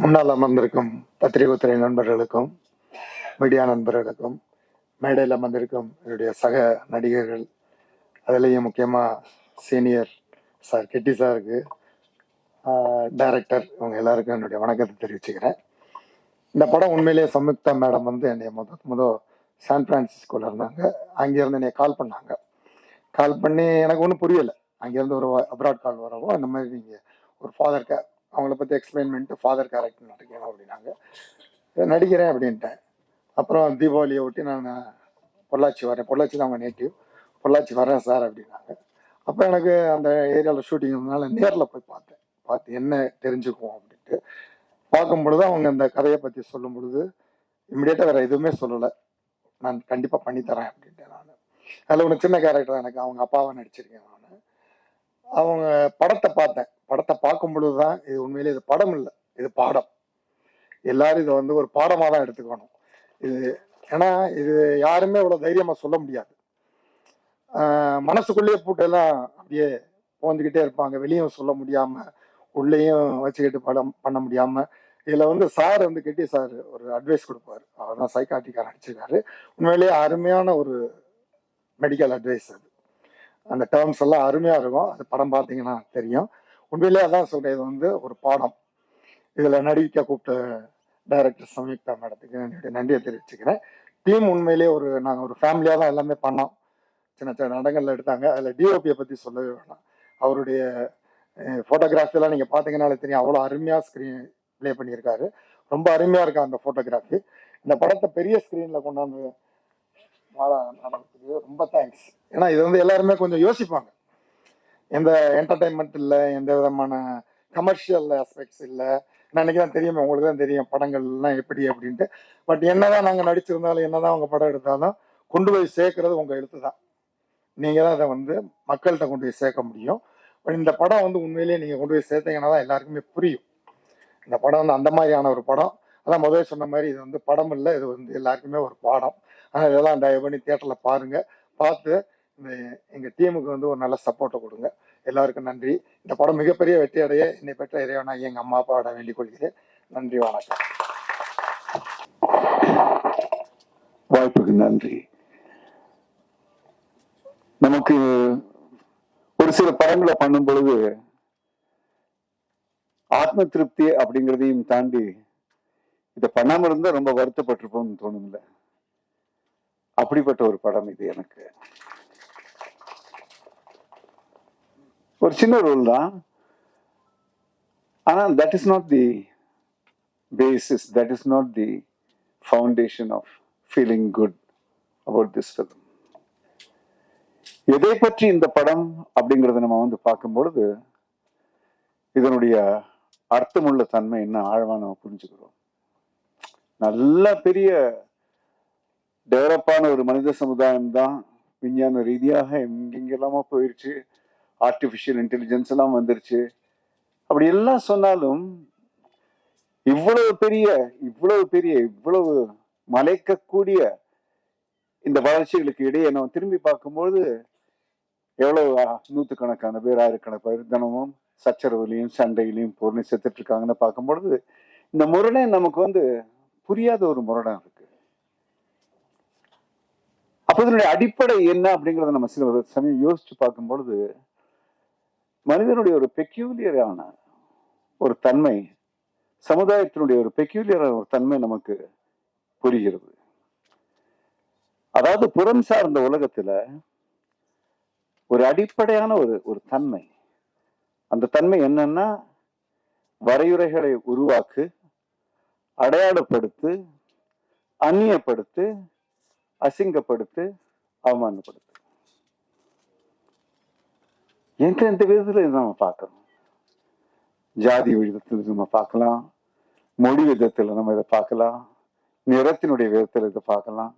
முன்னால் அமர்ந்திருக்கும் பத்திரிகை நண்பர்களுக்கும் மீடியா நண்பர்களுக்கும் மேடையில் அமர்ந்திருக்கும் என்னுடைய சக நடிகர்கள் அதுலேயும் முக்கியமாக சீனியர் சார் கெட்டி சாருக்கு டைரக்டர் இவங்க எல்லாருக்கும் என்னுடைய வணக்கத்தை தெரிவிச்சுக்கிறேன். இந்த படம் உண்மையிலேயே சம்யுக்தா மேடம் வந்து என்னை முத முத சான் பிரான்சிஸ்கோவில் இருந்தாங்க. அங்கேருந்து என்னை கால் பண்ணாங்க. கால் பண்ணி எனக்கு ஒன்றும் புரியலை. அங்கேருந்து ஒரு அப்ராட் கால் வரவோ அந்த மாதிரி நீங்கள் ஒரு ஃபாதர் அவங்கள பற்றி எக்ஸ்பிளைன் பண்ணிட்டு ஃபாதர் கேரக்டர் நடிக்கணும் அப்படின்னாங்க. நடிக்கிறேன் அப்படின்ட்டேன். அப்புறம் தீபாவளியை ஒட்டி நான் பொள்ளாச்சி வரேன். பொள்ளாச்சி தான் அவங்க நேட்டிவ் பொள்ளாச்சி வரேன் சார் அப்படின்னாங்க. அப்போ எனக்கு அந்த ஏரியாவில் ஷூட்டிங் இருந்தனால நேரில் போய் பார்த்தேன். பார்த்து என்ன தெரிஞ்சுக்குவோம் அப்படின்ட்டு. பார்க்கும் பொழுது அவங்க அந்த கதையை பற்றி சொல்லும் பொழுது இம்மிடியேட்டாக வேறு எதுவுமே சொல்லலை. நான் கண்டிப்பாக பண்ணித்தரேன் அப்படின்ட்டு நான். அதில் ஒன்று சின்ன கேரக்டர் எனக்கு. அவங்க அப்பாவை நடிச்சிருக்கேன் நான். அவங்க படத்தை பார்த்தேன். படத்தை பார்க்கும் பொழுது தான் இது உண்மையிலே இது படம் இல்லை இது பாடம். எல்லாரும் இதை வந்து ஒரு பாடமாக தான் எடுத்துக்கணும். இது ஏன்னா இது யாருமே இவ்வளோ தைரியமாக சொல்ல முடியாது. மனசுக்குள்ளேயே போட்டெல்லாம் அப்படியே போந்துக்கிட்டே இருப்பாங்க. வெளியும் சொல்ல முடியாமல் உள்ளேயும் வச்சுக்கிட்டு படம் பண்ண முடியாமல் இதில் வந்து சார் வந்து கெட்டி சார் ஒரு அட்வைஸ் கொடுப்பாரு. அவர் தான் சைக்காட்டிக்கார் அடிச்சிருக்காரு. உண்மையிலேயே அருமையான ஒரு மெடிக்கல் அட்வைஸ் அது. அந்த டேர்ம்ஸ் எல்லாம் அருமையாக இருக்கும். அது படம் பார்த்தீங்கன்னா தெரியும். உண்மையிலேயே அதான் சொல்கிறேன் இது வந்து ஒரு பாடம். இதில் நடிக்க கூப்பிட்ட டைரக்டர் சம்யுக்தா மேடத்துக்கு என்னுடைய நன்றியை தெரிவிச்சுக்கிறேன். டீம் உண்மையிலேயே ஒரு நாங்கள் ஒரு ஃபேமிலியாக தான் எல்லாமே பண்ணோம். சின்ன சின்ன இடங்கள்ல எடுத்தாங்க. அதில் டிஓபியை பற்றி சொல்லவே வேணாம். அவருடைய ஃபோட்டோகிராஃபிலாம் நீங்கள் பார்த்தீங்கன்னாலே தெரியும். அவ்வளோ அருமையாக ஸ்க்ரீன் ப்ளே பண்ணியிருக்காரு. ரொம்ப அருமையாக இருக்கா அந்த ஃபோட்டோகிராஃபி இந்த படத்தை பெரிய ஸ்க்ரீனில் கொண்டாந்து மாலா ரொம்ப தேங்க்ஸ் ஏன்னா இது வந்து எல்லாருமே கொஞ்சம் யோசிப்பாங்க. எந்த என்டர்டைன்மெண்ட் இல்லை எந்த விதமான கமர்ஷியல் ஆஸ்பெக்ட்ஸ் இல்லை. அன்னைக்கு தான் தெரியும் உங்களுக்கு தான் தெரியும் படங்கள்லாம் எப்படி அப்படின்ட்டு. பட் என்னதான் நாங்கள் நடிச்சிருந்தாலும் என்னதான் அவங்க படம் எடுத்தாலும் கொண்டு போய் சேர்க்கறது உங்கள் எழுத்து தான். நீங்கள் தான் அதை வந்து மக்கள்கிட்ட கொண்டு போய் சேர்க்க முடியும். பட் இந்த படம் வந்து உண்மையிலேயே நீங்கள் கொண்டு போய் சேர்த்தீங்கன்னா தான் எல்லாருக்குமே புரியும். இந்த படம் வந்து அந்த மாதிரியான ஒரு படம். அதான் முதல்ல சொன்ன மாதிரி இது வந்து படம் இல்லை இது வந்து எல்லாருக்குமே ஒரு பாடம். ஆனால் இதெல்லாம் தயவு பண்ணி தியேட்டரில் பாருங்கள் பார்த்து இந்த எங்கள் டீமுக்கு வந்து ஒரு நல்ல சப்போர்ட்டை கொடுங்க. எல்லாருக்கும் நன்றி. இந்த படம் மிகப்பெரிய வெற்றி அடைய என்னை பெற்ற இறைவனாகி எங்கள் அம்மா அப்பாவோட வேண்டிக் கொள்கிறேன். நன்றி வணக்கம். வாய்ப்புக்கு நன்றி. நமக்கு ஒரு சில படங்களை பண்ணும் பொழுது ஆத்ம திருப்தி அப்படிங்கிறதையும் தாண்டி இதை பண்ணாம இருந்தா ரொம்ப வருத்தப்பட்டிருப்போம்னு தோணும்ல அப்படிப்பட்ட ஒரு படம் இது எனக்கு. ஒரு சின்ன ரோல் தான். ஆனால் that is not the basis that is not the foundation of feeling good about this film எதை பற்றி இந்த படம் அப்படிங்கறத நம்ம வந்து பார்க்கும்பொழுது இதனுடைய அர்த்தமுள்ள தன்மை என்ன ஆழமா நம்ம புரிஞ்சுக்கிறோம். நல்ல பெரிய டெவலப்பான ஒரு மனித சமுதாயம் தான் விஞ்ஞான ரீதியாக எங்கெங்கெல்லாமோ போயிருச்சு. ஆர்டிஃபிஷியல் இன்டெலிஜென்ஸ் எல்லாம் வந்துருச்சு. அப்படி எல்லாம் சொன்னாலும் இவ்வளவு பெரிய இவ்வளவு பெரிய இவ்வளவு மலைக்கக்கூடிய இந்த வளர்ச்சிகளுக்கு இடையே நம்ம திரும்பி பார்க்கும்போது எவ்வளவு நூற்றுக்கணக்கான பேர் ஆயிரக்கணக்கான பேர் தினமும் சச்சரவுலையும் சண்டையிலையும் பொருளை செத்துட்டு இருக்காங்கன்னு பார்க்கும்பொழுது இந்த முரணை நமக்கு வந்து புரியாத ஒரு முரணம் இருக்கு. அப்போ இதனுடைய அடிப்படை என்ன அப்படிங்கறத நம்ம சில சமயம் யோசிச்சு பார்க்கும் பொழுது மனிதனுடைய ஒரு பெக்யூலியரான ஒரு தன்மை சமுதாயத்தினுடைய ஒரு பெக்யூலியரான ஒரு தன்மை நமக்கு புரிகிறது. அதாவது புறம் சார்ந்த உலகத்துல ஒரு அடிப்படையான ஒரு ஒரு தன்மை. அந்த தன்மை என்னன்னா வரையுறைகளை உருவாக்கு அடையாளப்படுத்து அந்நியப்படுத்து அசிங்கப்படுத்து அவமானப்படுத்து. எந்தெந்த விதத்துல இதை நம்ம பார்க்கணும் ஜாதி விதத்துல நம்ம பார்க்கலாம் மொழி விதத்துல நம்ம இதை பார்க்கலாம் நிறத்தினுடைய விதத்துல இதை பார்க்கலாம்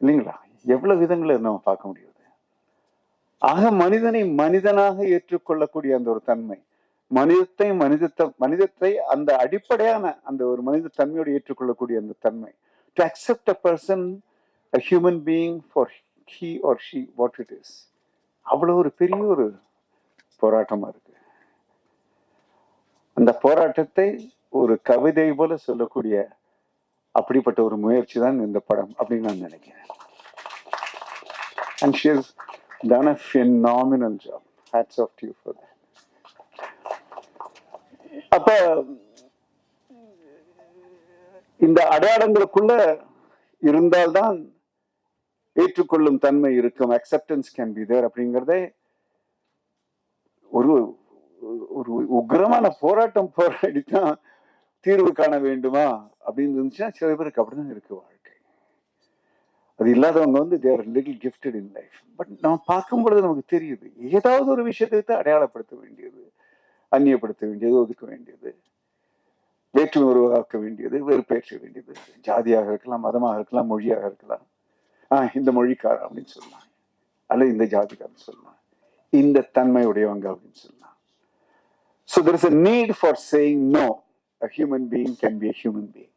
இல்லைங்களா எவ்வளவு விதங்களை நம்ம பார்க்க முடியுது ஆக மனிதனை மனிதனாக ஏற்றுக்கொள்ளக்கூடிய அந்த ஒரு தன்மை மனிதத்தை மனிதத்தை மனிதத்தை அந்த அடிப்படையான அந்த ஒரு மனித தன்மையோடு ஏற்றுக்கொள்ளக்கூடிய அந்த தன்மை to accept a person a human being for he or she what it is அவ்வளவு ஒரு பெரிய ஒரு போராட்டமா இருக்கு. அந்த போராட்டத்தை ஒரு கவிதை போல சொல்லக்கூடிய அப்படிப்பட்ட ஒரு முயற்சி தான் இந்த படம் அப்படின்னு நான் நினைக்கிறேன். And she done a phenomenal job hats off you for that. அப்ப இந்த அடையாளங்களுக்குள்ள இருந்தால்தான் ஏற்றுக்கொள்ளும் தன்மை இருக்கும் அக்செப்டன்ஸ் கேன் பி தேர் அப்படிங்கிறதே ஒரு ஒரு உக்கிரமான போராட்டம் போராடித்தான் தீர்வு காண வேண்டுமா அப்படின்னு இருந்துச்சுன்னா சில பேருக்கு அப்படிதான் இருக்கு வாழ்க்கை. அது இல்லாதவங்க வந்து they're little gifted in life but நம்ம பார்க்கும் பொழுது நமக்கு தெரியுது ஏதாவது ஒரு விஷயத்தை அடையாளப்படுத்த வேண்டியது அந்நியப்படுத்த வேண்டியது ஒதுக்க வேண்டியது வேற்றுமை உருவாக்க வேண்டியது வெறுப்பேற்ற வேண்டியது ஜாதியாக இருக்கலாம் மதமாக இருக்கலாம் மொழியாக இருக்கலாம். இந்த மொழிக்கார அப்படின்னு சொல்லலாம் அல்லது இந்த ஜாதிக்காரன் சொல்லலாம் இந்த தன்மை உடையவங்க அப்படின்னு சொல்லலாம் so there need for saying no a human being can be a human being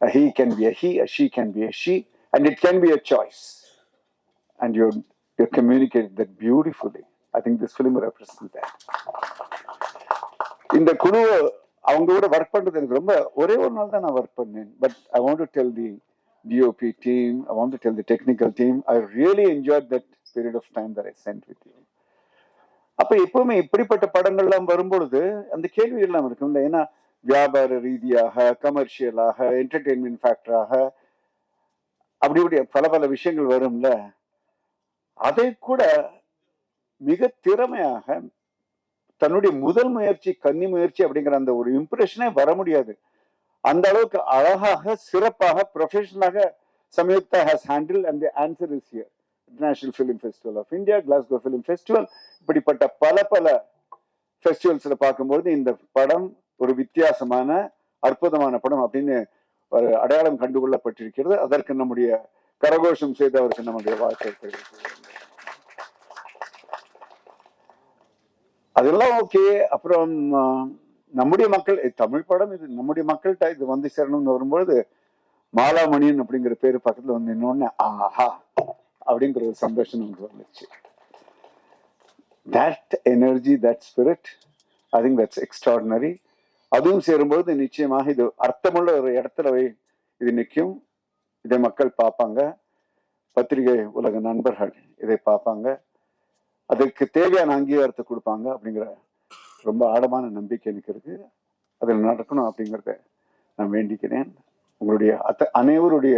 a he can be a he a she can be a she and it can be a choice and you you communicate that beautifully I think this film represent that இந்த குழுவை அவங்க கூட work பண்ணுறது எனக்கு ரொம்ப ஒரே ஒரு நாள் தான் நான் ஒர்க் பண்ணேன் but I want to tell the DOP team I want to tell the technical team I really enjoy that period of time that I spent with you. அப்ப எப்பவுமே இப்படிப்பட்ட படங்கள்லாம் வரும்பொழுது அந்த கேள்வி எல்லாம் இருக்கும்ல ஏன்னா வியாபார ரீதியாக கமர்ஷியலாக என்டர்டெயின்மெண்ட் ஃபேக்டராக அப்படி இப்படி பல பல விஷயங்கள் வரும்ல. அதை கூட மிக திறமையாக தன்னுடைய முதல் முயற்சி கன்னி முயற்சி அப்படிங்கிற அந்த ஒரு இம்ப்ரெஷனே வர முடியாது. அந்த அளவுக்கு அழகாக சிறப்பாக ப்ரொஃபஷனாக Samyuktha has handle and answer is year international film festival of India Glasgow film festival இப்படிப்பட்ட பல பல ஃபெஸ்டிவல்ஸில் பார்க்கும்பொழுது இந்த படம் ஒரு வித்தியாசமான அற்புதமான படம் அப்படின்னு ஒரு அடையாளம் கண்டுகொள்ளப்பட்டிருக்கிறது. அதற்கு நம்முடைய கரகோஷம் செய்து அவருக்கு நம்முடைய வாழ்க்கை அதெல்லாம் ஓகே அப்புறம் நம்முடைய மக்கள் தமிழ் படம் இது நம்முடைய மக்கள்கிட்ட இது வந்து சேரணும்னு வரும்பொழுது மாலாமணியன் அப்படிங்கிற பேர் பக்கத்துல வந்து இன்னொன்னு ஆஹா! அப்படிங்கிற ஒரு சந்தோஷம் நமக்கு வந்துச்சு. That energy that spirit I think that's extraordinary அதுவும் சேரும்பொழுது நிச்சயமாக இது அர்த்தமுள்ள ஒரு இடத்துல இது நிற்கும். இதை மக்கள் பார்ப்பாங்க. பத்திரிகை உலக நண்பர்கள் இதை பார்ப்பாங்க. அதுக்கு தேவையான அங்கீகாரத்தை கொடுப்பாங்க அப்படிங்கிற ரொம்ப ஆழமான நம்பிக்கை எனக்கு இருக்கு. அதில் நடக்கணும் அப்படிங்கிறத நான் வேண்டிக்கிறேன். உங்களுடைய அத்த அனைவருடைய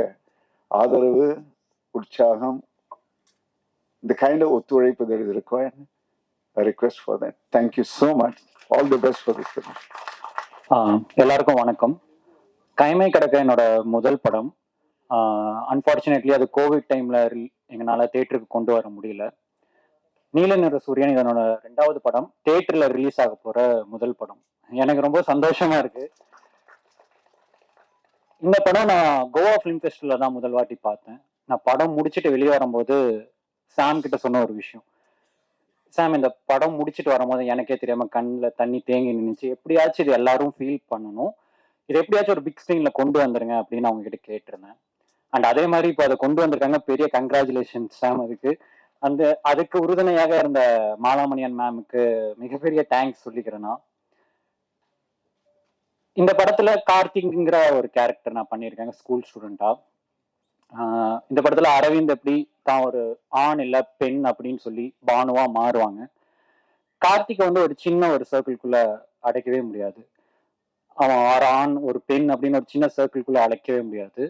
ஆதரவு உற்சாகம் இந்த கைண்ட் ஒத்துழைப்பு that is required request for that thank you so much all the best for this எல்லாருக்கும் வணக்கம். கைமை கிடக்க என்னோட முதல் படம். அன்ஃபார்ச்சுனேட்லி அது கோவிட் டைம்ல எங்களால் தேட்டருக்கு கொண்டு வர முடியல. நீல நிற சூரியன் இதனோட ரெண்டாவது படம் தேட்டரில் ரிலீஸ் ஆக போற முதல் படம். எனக்கு ரொம்ப சந்தோஷமா இருக்கு. இந்த படம் நான் கோவா ஃபிலிம் ஃபெஸ்டிவலில் தான் முதல் வாட்டி பார்த்தேன். நான் படம் முடிச்சுட்டு வெளியே வரும்போது சாம் கிட்ட சொன்ன ஒரு விஷயம். சாம் இந்த படம் முடிச்சுட்டு வரும்போது எனக்கே தெரியாம கண்ணில் தண்ணி தேங்கி நின்றுச்சு எப்படியாச்சும் இது எல்லாரும் ஃபீல் பண்ணணும். இது எப்படியாச்சும் ஒரு பிக் ஸ்க்ரீன்ல கொண்டு வந்துருங்க அப்படின்னு அவங்க கிட்ட கேட்டிருந்தேன். அண்ட் அதே மாதிரி இப்போ அதை கொண்டு வந்திருக்காங்க. பெரிய கங்க்ராச்சுலேஷன்ஸ் சாம் அதுக்கு. அந்த அதுக்கு உறுதுணையாக இருந்த மாலாமணியன் மேமுக்கு மிகப்பெரிய தேங்க்ஸ் சொல்லிக்கிறேன்னா இந்த படத்துல கார்த்திக்ங்கிற ஒரு கேரக்டர் நான் பண்ணியிருக்கேங்க ஸ்கூல் ஸ்டூடெண்டா இந்த படத்துல அரவிந்த் எப்படி தான் ஒரு ஆண் இல்ல பெண் அப்படின்னு சொல்லி பானுவா மாறுவாங்க. கார்த்திகை வந்து ஒரு சின்ன ஒரு சர்க்கிள்குள்ள அடைக்கவே முடியாது. அவன் ஒரு ஆண் ஒரு பெண் அப்படின்னு ஒரு சின்ன சர்க்கிள்குள்ள அடைக்கவே முடியாது.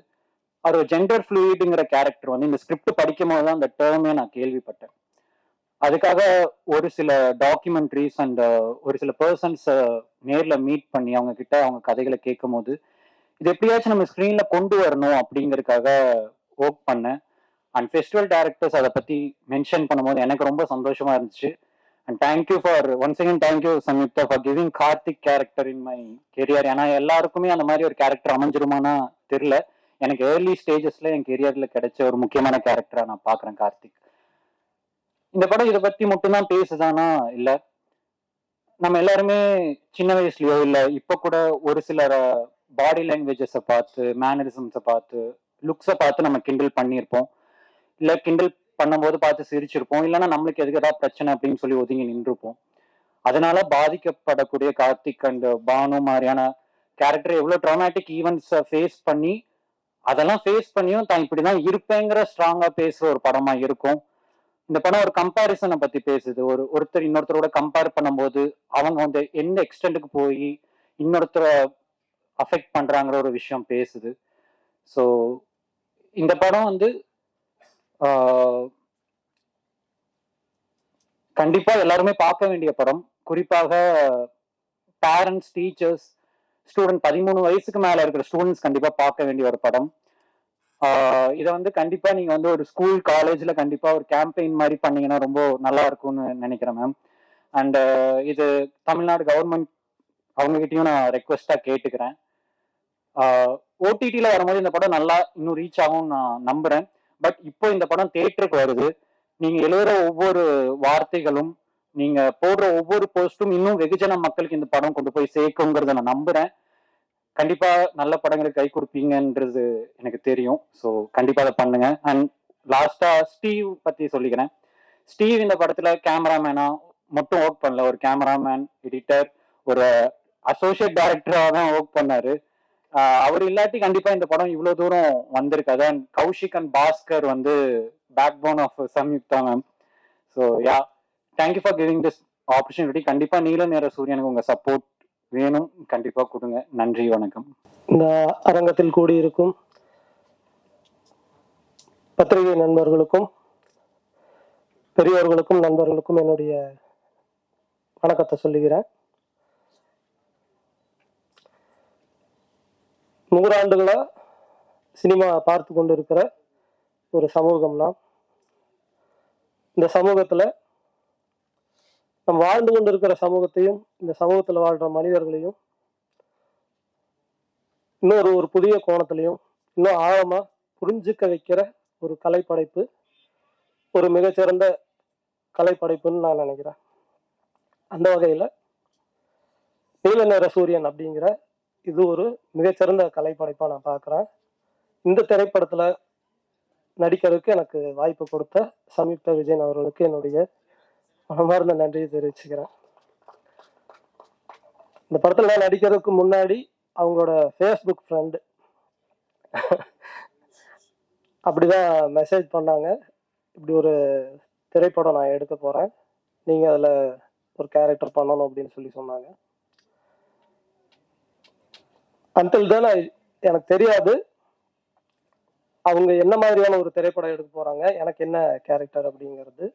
அவர் ஒரு ஜெண்டர் ஃப்ளூயிடுங்கிற கேரக்டர் வந்து இந்த ஸ்கிரிப்ட் படிக்கும் போது தான் அந்த டேர்மே நான் கேள்விப்பட்டேன். அதுக்காக ஒரு சில டாக்குமெண்ட்ரிஸ் அண்ட் uh, ஒரு சில பர்சன்ஸை நேரில் மீட் பண்ணி அவங்க கிட்ட அவங்க கதைகளை கேட்கும் போது இது எப்படியாச்சும் நம்ம ஸ்க்ரீனில் கொண்டு வரணும் அப்படிங்கிறதுக்காக ஒர்க் பண்ணேன். அண்ட் ஃபெஸ்டிவல் டேரக்டர்ஸ் அதை பற்றி மென்ஷன் பண்ணும்போது எனக்கு ரொம்ப சந்தோஷமாக இருந்துச்சு. And thank you for once again thank you Samyuktha for giving Karthik character in my career ஏன்னா எல்லாருக்குமே அந்த மாதிரி ஒரு கேரக்டர் அமைஞ்சிருமானா தெரில எனக்கு ஏர்லி ஸ்டேஜஸ்ல என் கெரியர்ல கிடைச்ச ஒரு முக்கியமான கேரக்டரா நான் பாக்குறேன் கார்த்திக். இந்த படம் இதை பத்தி மட்டும்தான் பேசுதானா? இல்ல. நம்ம எல்லாருமே சின்ன வயசுலயோ இல்ல இப்ப கூட ஒரு சிலர் பாடி லாங்குவேஜஸை பார்த்து மேனரிசம்ஸை பார்த்து லுக்ஸை பார்த்து நம்ம கிண்டில் பண்ணியிருப்போம். இல்ல கிண்டல் பண்ணும்போது பார்த்து சிரிச்சிருப்போம். இல்லைன்னா நம்மளுக்கு எதுக்கு ஏதாவது பிரச்சனை அப்படின்னு சொல்லி ஒதுங்கி நின்றுப்போம் அதனால பாதிக்கப்படக்கூடிய கார்த்திக் அண்ட் பானு மாதிரியான கேரக்டர் எவ்வளவு ட்ராமேட்டிக் ஈவெண்ட்ஸை ஃபேஸ் பண்ணி அதெல்லாம் ஃபேஸ் பண்ணியும் தான் இப்படிதான் இருப்பேங்கிற ஸ்ட்ராங்கா பேசுற ஒரு படமா இருக்கும். இந்த படம் ஒரு கம்பாரிசனை பத்தி பேசுது. ஒரு ஒருத்தர் இன்னொருத்தரோட கம்பேர் பண்ணும்போது அவங்க வந்து எந்த எக்ஸ்டென்ட்டுக்கு போய் இன்னொருத்தரை அஃபெக்ட் பண்றாங்கிற ஒரு விஷயம் பேசுது. ஸோ இந்த படம் வந்து கண்டிப்பா எல்லாருமே பார்க்க வேண்டிய படம். குறிப்பாக பேரண்ட்ஸ் டீச்சர்ஸ் ஸ்டூடெண்ட் பதிமூணு வயசுக்கு மேல இருக்கிற ஸ்டூடெண்ட்ஸ் கண்டிப்பா பார்க்க வேண்டிய ஒரு படம். இதை வந்து கண்டிப்பா நீங்க வந்து ஒரு ஸ்கூல் காலேஜ்ல கண்டிப்பா ஒரு கேம்பெயின் மாதிரி பண்ணீங்கன்னா ரொம்ப நல்லா இருக்கும்னு நினைக்கிறேன் மேம் அண்ட் இது தமிழ்நாடு கவர்மெண்ட் அவங்க கிட்டயும் நான் ரெக்வஸ்டா கேட்டுக்கிறேன். ஓடிடியில் வரும்போது இந்த படம் நல்லா இன்னும் ரீச் ஆகும் நான் நம்புறேன். பட் இப்போ இந்த படம் தேட்டருக்கு வருது. நீங்க எழுதுற ஒவ்வொரு வார்த்தைகளும் நீங்க போடுற ஒவ்வொரு போஸ்டும் இன்னும் வெகுஜன மக்களுக்கு இந்த படம் கொண்டு போய் சேர்க்குங்கிறத நான் நம்புறேன். கண்டிப்பா நல்ல படங்களுக்கு கை கொடுப்பீங்கன்றது எனக்கு தெரியும். ஸோ கண்டிப்பா அதை பண்ணுங்க. அண்ட் லாஸ்டா ஸ்டீவ் பத்தி சொல்லிக்கிறேன். ஸ்டீவ் இந்த படத்துல கேமராமேனா மட்டும் ஒர்க் பண்ணல. ஒரு கேமராமேன் எடிட்டர் ஒரு அசோசியேட் டைரக்டரா தான் ஒர்க் பண்ணாரு. அவர் இல்லாட்டி கண்டிப்பா இந்த படம் இவ்வளவு தூரம் வந்திருக்காது. அண்ட் கௌஷிக் அண்ட் பாஸ்கர் வந்து backbone of Samyuktha ma'am so yeah thank you for giving this opportunity கண்டிப்பா நீல நேர சூரியனுக்கு உங்க சப்போர்ட் வேணும். கண்டிப்பா கொடுங்க. நன்றி வணக்கம். இந்த அரங்கத்தில் கூடியிருக்கும் பத்திரிகை நண்பர்களுக்கும் பெரியவர்களுக்கும் நண்பர்களுக்கும் என்னுடைய வணக்கத்தை சொல்லுகிறேன். நூறாண்டுகளா சினிமா பார்த்து கொண்டு இருக்கிற ஒரு சமூகம்னா இந்த சமூகத்துல நம்ம வாழ்ந்து கொண்டு இருக்கிற சமூகத்தையும் இந்த சமூகத்தில் வாழ்கிற மனிதர்களையும் இன்னொரு ஒரு புதிய கோணத்திலையும் இன்னும் ஆழமாக புரிஞ்சுக்க வைக்கிற ஒரு கலைப்படைப்பு ஒரு மிகச்சிறந்த கலைப்படைப்புன்னு நான் நினைக்கிறேன். அந்த வகையில் நீல நிற சூரியன் அப்படிங்கிற இது ஒரு மிகச்சிறந்த கலைப்படைப்பாக நான் பார்க்குறேன் இந்த திரைப்படத்தில் நடிக்கிறதுக்கு எனக்கு வாய்ப்பு கொடுத்த சமீப விஜயன் அவர்களுக்கு என்னுடைய மனமார்ந்த நன்றியை தெரிவிச்சுக்கிறேன். இந்த படத்தில் நான் நடிக்கிறதுக்கு முன்னாடி அவங்களோட ஃபேஸ்புக் ஃப்ரெண்டு அப்படிதான் மெசேஜ் பண்ணாங்க. இப்படி ஒரு திரைப்படம் நான் எடுக்க போகிறேன் நீங்கள் அதில் ஒரு கேரக்டர் பண்ணணும் அப்படின்னு சொல்லி சொன்னாங்க. அன்டில் தான் எனக்கு தெரியாது. அவங்க என்ன மாதிரியான ஒரு திரைப்படம் எடுக்க போகிறாங்க எனக்கு என்ன கேரக்டர் அப்படிங்கிறது.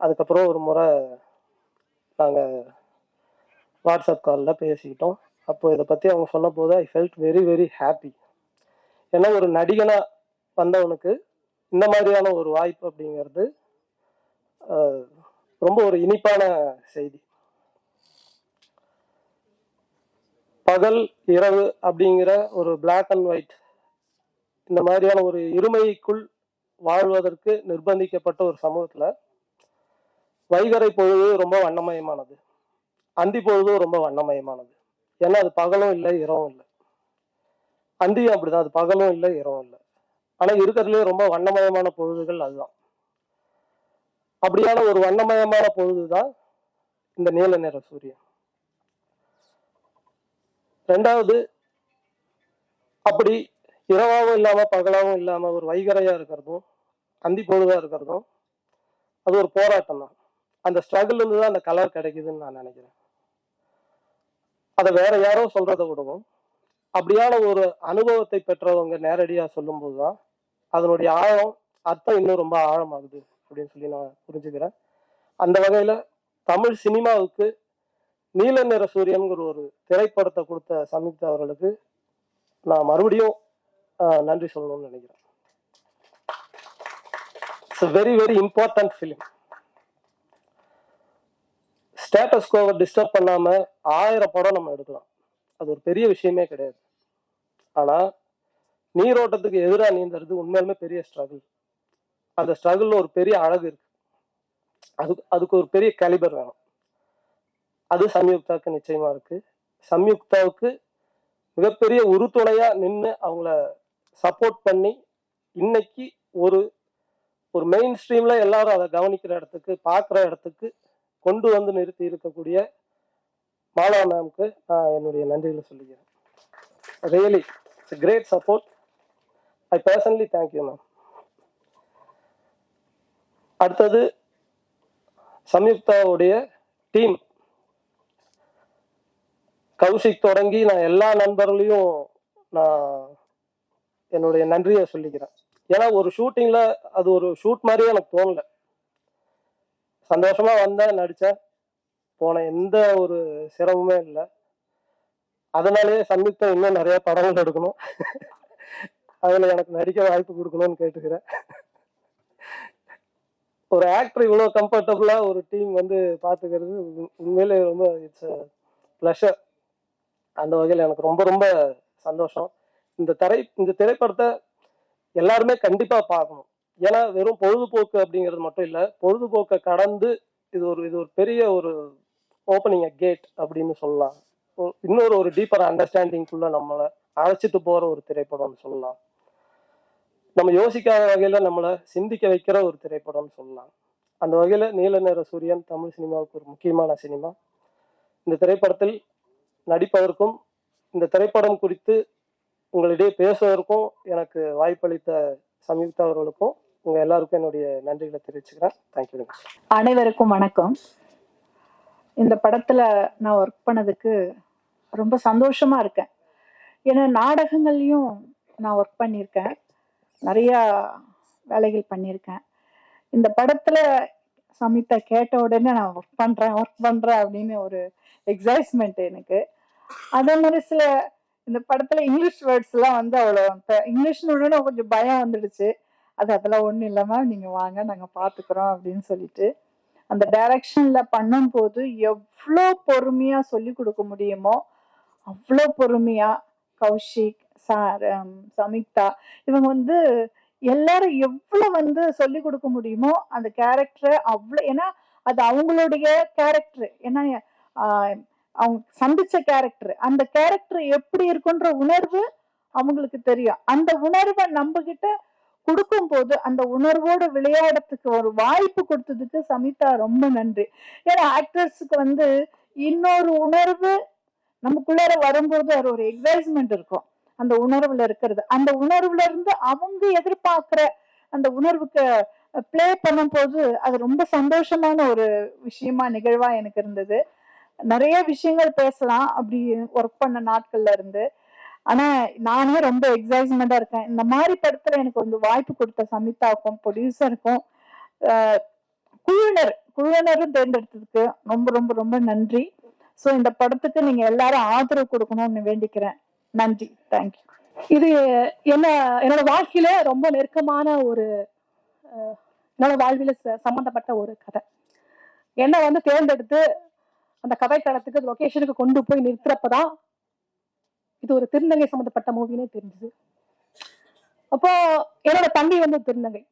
அதுக்கப்புறம் ஒரு முறை நாங்கள் வாட்ஸ்அப் காலில் பேசிக்கிட்டோம். அப்போ இதை பற்றி அவங்க சொன்ன போது I felt very very happy ஏன்னா ஒரு நடிகனாக வந்தவனுக்கு இந்த மாதிரியான ஒரு வாய்ப்பு அப்படிங்கிறது ரொம்ப ஒரு இனிப்பான செய்தி. பகல் இரவு அப்படிங்கிற ஒரு பிளாக் அண்ட் ஒயிட் இந்த மாதிரியான ஒரு இருமைக்குள் வாழ்வதற்கு நிர்பந்திக்கப்பட்ட ஒரு சமூகத்தில் வைகறை பொழுது ரொம்ப வண்ணமயமானது. அந்தி பொழுதும் ரொம்ப வண்ணமயமானது. ஏன்னா அது பகலும் இல்லை இரவும் இல்லை. அந்தியும் அப்படிதான் அது பகலும் இல்லை இரவும் இல்லை. ஆனா இருக்கிறதுலே ரொம்ப வண்ணமயமான பொழுதுகள் அதுதான். அப்படியான ஒரு வண்ணமயமான பொழுதுதான் இந்த நீல நிற சூரியன். ரெண்டாவது அப்படி இரவாகவும் இல்லாம பகலாகவும் இல்லாம ஒரு வைகரையா இருக்கிறதும் அந்தி பொழுதா இருக்கிறதும் அது ஒரு போராட்டம் தான் அந்த ஸ்ட்ரகிள் இருந்து தான் அந்த கலர் கிடைக்குதுன்னு நான் நினைக்கிறேன். அதை வேற யாரோ சொல்றத விடவும் அப்படியான ஒரு அனுபவத்தை பெற்றவங்க நேரடியாக சொல்லும்போது தான் அதனுடைய ஆழம் அர்த்தம் இன்னும் ரொம்ப ஆழமாகுது அப்படின்னு சொல்லி நான் புரிஞ்சுக்கிறேன். அந்த வகையில தமிழ் சினிமாவுக்கு நீல நிற சூரியன்கிற ஒரு திரைப்படத்தை கொடுத்த சம்யுக்தா அவர்களுக்கு நான் மறுபடியும் நன்றி சொல்லணும்னு நினைக்கிறேன். It's very very important film status Kovai disturb பண்ணாம ஆயிரம் படம் நம்ம எடுக்கலாம். அது ஒரு பெரிய விஷயமே கிடையாது. ஆனா நீரோட்டத்துக்கு எதிராக நீந்துறது உண்மையிலுமே பெரிய ஸ்ட்ரகிள் அந்த ஸ்ட்ரகிள்ல ஒரு பெரிய அழகு இருக்கு. அதுக்கு அதுக்கு ஒரு பெரிய கேலிபர் வேணும். அது சம்யுக்தாவுக்கு நிச்சயமா இருக்கு. சம்யுக்தாவுக்கு மிகப்பெரிய உறுதுணையா நின்று அவங்கள சப்போர்ட் பண்ணி இன்னைக்கு ஒரு ஒரு மெயின் ஸ்ட்ரீம்ல எல்லாரும் அதை கவனிக்கிற இடத்துக்கு பார்க்குற இடத்துக்கு கொண்டு வந்து நிறுத்தி இருக்கக்கூடிய மாலா மேம்க்கு நான் என்னுடைய நன்றிகளை சொல்லிக்கிறேன். Really it's great support I personally thank you ma'am அடுத்தது சம்யுக்தாவுடைய டீம் கௌஷிக் தொடங்கி நான் எல்லா நண்பர்களையும் நான் என்னுடைய நன்றியை சொல்லிக்கிறேன். ஏன்னா ஒரு ஷூட்டிங்கில் அது ஒரு ஷூட் மாதிரியே எனக்கு தோணல. சந்தோஷமா வந்தேன் நடிச்சேன். போனேன் எந்த ஒரு சிரமமே இல்லை. அதனாலேயே சம்யுக்தா இன்னும் நிறைய படங்கள் எடுக்கணும். அதுல எனக்கு நடிக்க வாய்ப்பு கொடுக்கணும்னு கேட்டுக்கிறேன். ஒரு ஆக்டர் இவ்வளோ கம்ஃபர்டபுளா ஒரு டீம் வந்து பாத்துக்கிறது உண்மையிலே ரொம்ப இட்ஸ் ப்ளஷர் அந்த வகையில் எனக்கு ரொம்ப ரொம்ப சந்தோஷம். இந்த திரை இந்த திரைப்படத்தை எல்லாருமே கண்டிப்பா பார்க்கணும். ஏன்னா வெறும் பொழுதுபோக்கு அப்படிங்கிறது மட்டும் இல்லை பொழுதுபோக்கை கடந்து இது ஒரு இது ஒரு பெரிய ஒரு ஓப்பனிங் கேட் அப்படின்னு சொல்லலாம். இன்னொரு ஒரு டீப்பர் அண்டர்ஸ்டாண்டிங்குள்ள நம்மளை அழைச்சிட்டு போற ஒரு திரைப்படம்னு சொல்லலாம். நம்ம யோசிக்காத வகையில நம்மளை சிந்திக்க வைக்கிற ஒரு திரைப்படம்னு சொல்லலாம். அந்த வகையில நீல நிற சூரியன் தமிழ் சினிமாவுக்கு ஒரு முக்கியமான சினிமா. இந்த திரைப்படத்தில் நடிப்பதற்கும் இந்த திரைப்படம் குறித்து உங்களிடையே பேசுவதற்கும் எனக்கு வாய்ப்பளித்த சம்யுக்தா அவர்களுக்கும் உங்க எல்லாருக்கும் என்னுடைய நன்றிகளை தெரிவிச்சுக்கிறேன். தேங்க்யூ அனைவருக்கும் வணக்கம். இந்த படத்துல நான் ஒர்க் பண்ணதுக்கு ரொம்ப சந்தோஷமா இருக்கேன். ஏன்னா நாடகங்கள்லையும் நான் ஒர்க் பண்ணியிருக்கேன். நிறையா வேலைகள் பண்ணியிருக்கேன். இந்த படத்துல சமிதா கேட்ட உடனே நான் ஒர்க் பண்றேன் ஒர்க் பண்றேன் அப்படின்னு ஒரு எக்ஸைட்மெண்ட் எனக்கு. அதே மாதிரி சில இந்த படத்துல இங்கிலீஷ் வேர்ட்ஸ் எல்லாம் வந்து அவ்வளோ இங்கிலீஷ்னு உடனே கொஞ்சம் பயம் வந்துடுச்சு. அது அதெல்லாம் ஒன்றும் இல்லாமல் நீங்கள் வாங்க நாங்கள் பார்த்துக்குறோம் அப்படின்னு சொல்லிட்டு. அந்த டைரக்ஷனில் பண்ணும்போது எவ்வளோ பொறுமையாக சொல்லி கொடுக்க முடியுமோ அவ்வளோ பொறுமையாக கௌஷிக் சார் சமிக்தா இவங்க வந்து எல்லாரும் எவ்வளோ வந்து சொல்லி கொடுக்க முடியுமோ அந்த கேரக்டரை அவ்வளோ ஏன்னா அது அவங்களுடைய கேரக்டர் ஏன்னா அவங்க சந்திச்ச கேரக்டர் அந்த கேரக்டர் எப்படி இருக்குன்ற உணர்வு அவங்களுக்கு தெரியும். அந்த உணர்வை நம்ம கிட்ட கொடுக்கும் போது அந்த உணர்வோட விளையாடத்துக்கு ஒரு வாய்ப்பு கொடுத்ததுக்கு சமிதா ரொம்ப நன்றி. ஏன்னா ஆக்டர்ஸுக்கு வந்து இன்னொரு உணர்வு நமக்குள்ளார வரும்போது அது ஒரு எக்ஸைட்மெண்ட் இருக்கும். அந்த உணர்வுல இருக்கிறது. அந்த உணர்வுல இருந்து அவங்க எதிர்பார்க்கிற அந்த உணர்வுக்கு ப்ளே பண்ணும்போது அது ரொம்ப சந்தோஷமான ஒரு விஷயமா நிகழ்வா எனக்கு இருந்தது. நிறைய விஷயங்கள் பேசலாம். அப்படி ஒர்க் பண்ண நாட்கள்ல இருந்து. ஆனா நானே ரொம்ப எக்ஸைட்மெண்டா இருக்கேன். இந்த மாதிரி படத்துல எனக்கு வந்து வாய்ப்பு கொடுத்த சமிதாவுக்கும் ப்ரொடியூசருக்கும் குழுவினர் குழுவினரும் தேர்ந்தெடுத்ததுக்கு ரொம்ப ரொம்ப ரொம்ப நன்றி. ஸோ இந்த படத்துக்கு நீங்க எல்லாரும் ஆதரவு கொடுக்கணும்னு வேண்டிக்கிறேன். நன்றி. தேங்க்யூ இது என்ன என்னோட வாழ்க்கையில ரொம்ப நெருக்கமான ஒரு என்னோட வாழ்வில ச- ஒரு கதை. என்னை வந்து தேர்ந்தெடுத்து அந்த கதைக்களத்துக்கு லொக்கேஷனுக்கு கொண்டு போய் நிறுத்துறப்பதான் இது ஒரு திருநங்கை சம்மந்தப்பட்ட மூவினே தெரிஞ்சுது. அப்போ என்னோட தம்பி வந்து திருநங்கை.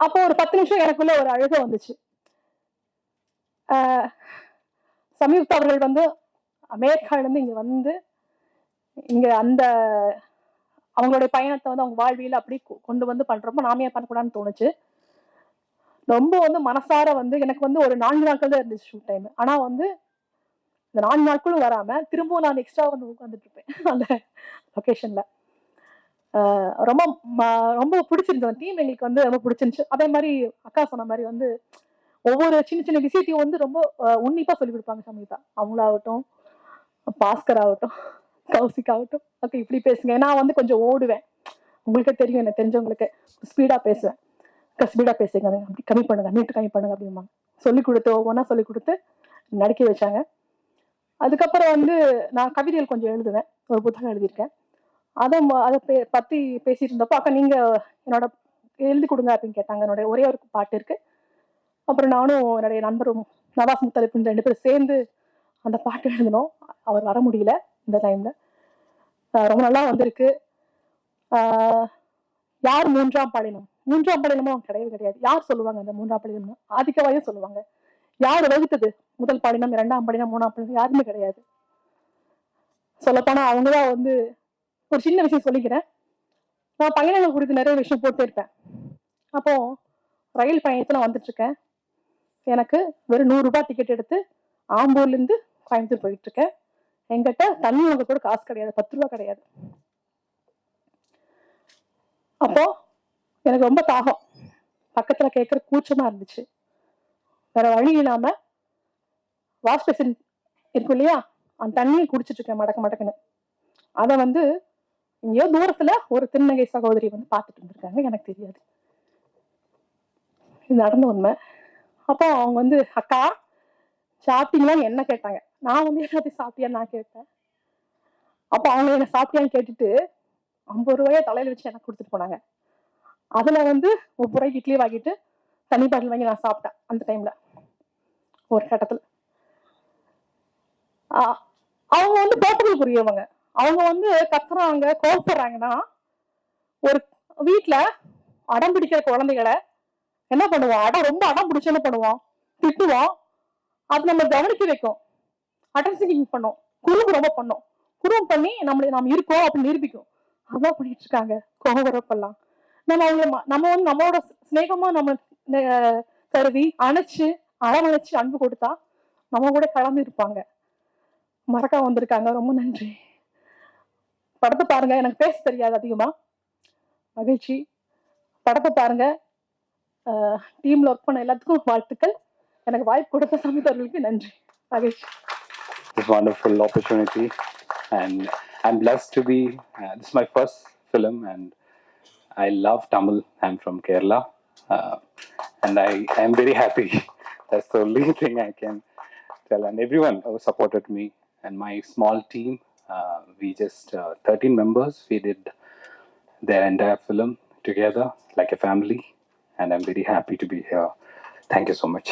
அப்போ ஒரு பத்து நிமிஷம் எனக்குள்ள ஒரு அழுகை வந்துச்சு. ஆஹ் சம்யுக்தா அவர்கள் வந்து அமெரிக்காவிலேருந்து இங்கே வந்து இங்கே அந்த அவங்களுடைய பயணத்தை வந்து அவங்க வாழ்வியில் அப்படி கொ- கொண்டு வந்து பண்ணுறப்போ நாமே பண்ணக்கூடாதுன்னு தோணுச்சு. ரொம்ப வந்து மனசார வந்து எனக்கு வந்து ஒரு நான்கு நாட்கள் தான் இருந்துச்சு ஷூட் டைம் ஆனால் வந்து இந்த நாலு நாட்களும் வராம திரும்பவும் நான் எக்ஸ்ட்ரா வந்து உட்காந்துட்டு இருப்பேன். அந்த லொக்கேஷன்ல ரொம்ப ம- ரொம்ப பிடிச்சிருந்தோம் டீம் எங்களுக்கு வந்து ரொம்ப பிடிச்சிருந்துச்சு. அதே மாதிரி அக்கா சொன்ன மாதிரி வந்து ஒவ்வொரு சின்ன சின்ன விஷயத்தையும் வந்து ரொம்ப உன்னிப்பா சொல்லி கொடுப்பாங்க சமீதா அவங்களாகட்டும் பாஸ்கர் ஆகட்டும் கௌசிக் ஆகட்டும் ஓகே இப்படி பேசுங்க. நான் வந்து கொஞ்சம் ஓடுவேன். உங்களுக்கே தெரியும் எனக்கு தெரிஞ்சவங்களுக்கு. ஸ்பீடா பேசுவேன். ஸ்பீடா பேசுங்க. அப்படி கம்மி பண்ணுங்க. நீட்டு கம்மி பண்ணுங்க அப்படிம்பாங்க. சொல்லி கொடுத்து ஒவ்வொன்றா சொல்லி கொடுத்து நடிக்க வச்சாங்க. அதுக்கப்புறம் வந்து நான் கவிதைகள் கொஞ்சம் எழுதுவேன். ஒரு புத்தகம் எழுதியிருக்கேன். அதை ம- அதை பே பற்றி பேசிட்டு இருந்தப்போ அக்கா நீங்கள் என்னோட எழுதி கொடுங்க அப்படின்னு கேட்டாங்க. என்னோட ஒரே ஒரு பாட்டு இருக்கு. அப்புறம் நானும் என்னுடைய நண்பரும் நவாஸ் முத்தலிப்பு ரெண்டு பேரும் சேர்ந்து அந்த பாட்டு எழுதினோம். அவர் வர முடியல இந்த டைம்ல. ரொம்ப நல்லா வந்திருக்கு. யார் மூன்றாம் பாலினம் மூன்றாம் பாலினமும் கிடையவே கிடையாது. யார் சொல்லுவாங்க அந்த மூன்றாம் பாலினம்னு ஆதிக்கவாயும் சொல்லுவாங்க. யார் வகுத்தது? முதல் பாடினம் இரண்டாம் பாடினம் மூணாம் பாடினம் யாருமே கிடையாது. சொல்லப்போனா அவங்கதான் வந்து ஒரு சின்ன விஷயம் சொல்லிக்கிறேன். நான் பயணங்கள் குறித்து நிறைய விஷயம் போட்டே இருப்பேன். அப்போ ரயில் பயணத்தில் வந்துட்டு இருக்கேன். எனக்கு வெறும் நூறுரூபா டிக்கெட் எடுத்து ஆம்பூர்லேருந்து கோயம்புத்தூர் போயிட்டு இருக்கேன். எங்கிட்ட தண்ணி வாங்க கூட காசு கிடையாது பத்து ரூபா கிடையாது. அப்போ எனக்கு ரொம்ப தாகம். பக்கத்துல கேட்குற கூச்சமா இருந்துச்சு. வேற வழி இல்லாம வாஷ் பேசின் இருக்கும் இல்லையா? அந்த தண்ணியை குடிச்சிட்டு இருக்கேன் மடக்க மடக்குன்னு. அதை வந்து எங்கேயோ தூரத்துல ஒரு திருநங்கை சகோதரி வந்து பார்த்துட்டு இருந்திருக்காங்க. எனக்கு தெரியாது. இது நடந்த உண்மை. அப்போ அவங்க வந்து அக்கா சாப்பிட்டீங்களான்னு என்ன கேட்டாங்க. நான் வந்து எல்லாத்தையும் சாப்பிட்டியான்னு நான் கேட்பேன் அப்போ அவங்க என்ன சாப்பிட்டியான்னு கேட்டுட்டு ஐம்பது ரூபாயை தலையில வச்சு எனக்கு கொடுத்துட்டு போனாங்க. அதுல வந்து முப்பது ரூபாய்க்கு இட்லி வாங்கிட்டு தண்ணி பாட்டில் வாங்கி நான் சாப்பிட்டேன் அந்த டைமில் ஒரு கட்டத்தில். ஆ- அவங்க வந்து போர்ட்டபிள் புரியவங்க அவங்க வந்து கத்துறாங்க கோவப்படுறாங்கன்னா ஒரு வீட்டில் அடம் பிடிக்கிற குழந்தைகளை என்ன பண்ணுவோம் அடம் ரொம்ப அடம் பிடிச்சு என்ன பண்ணுவோம் திட்டுவோம் அது நம்ம கவனிக்க வைக்கும். அட்டன்சிங் பண்ணும். குறும்பு ரொம்ப பண்ணும். குறும்பு பண்ணி நம்மளை நாம் இருக்கோம் அப்படின்னு நிரூபிக்கும். அதான் பண்ணிட்டு இருக்காங்க. கோவரப்பெல்லாம் நம்ம அவங்கள நம்ம வந்து நம்மளோட சிநேகமாக நம்ம கருதி அணைச்சு அரவணைச்சு அன்பு கொடுத்தா நம்ம கூட கலந்து இருப்பாங்க. மறக்க வந்திருக்காங்க. ரொம்ப நன்றி. படத்தை பாருங்க. எனக்கு பேச தெரியாது அதிகமா. மகிழ்ச்சி. படத்தை பாருங்க. டீம்ல ஒர்க் பண்ண எல்லாத்துக்கும் வாழ்த்துக்கள். எனக்கு வாய்ப்பு கொடுத்த சமீபர்களுக்கு நன்றி. மகிழ்ச்சி. This wonderful opportunity and i'm blessed to be uh, this is my first film and i love tamil. I'm from kerala. Uh, and i am very happy. That's the only thing i can tell. And everyone who supported me and my small team uh, we just uh, 13 members we did their entire film together like a family. And i'm very happy to be here. Thank you so much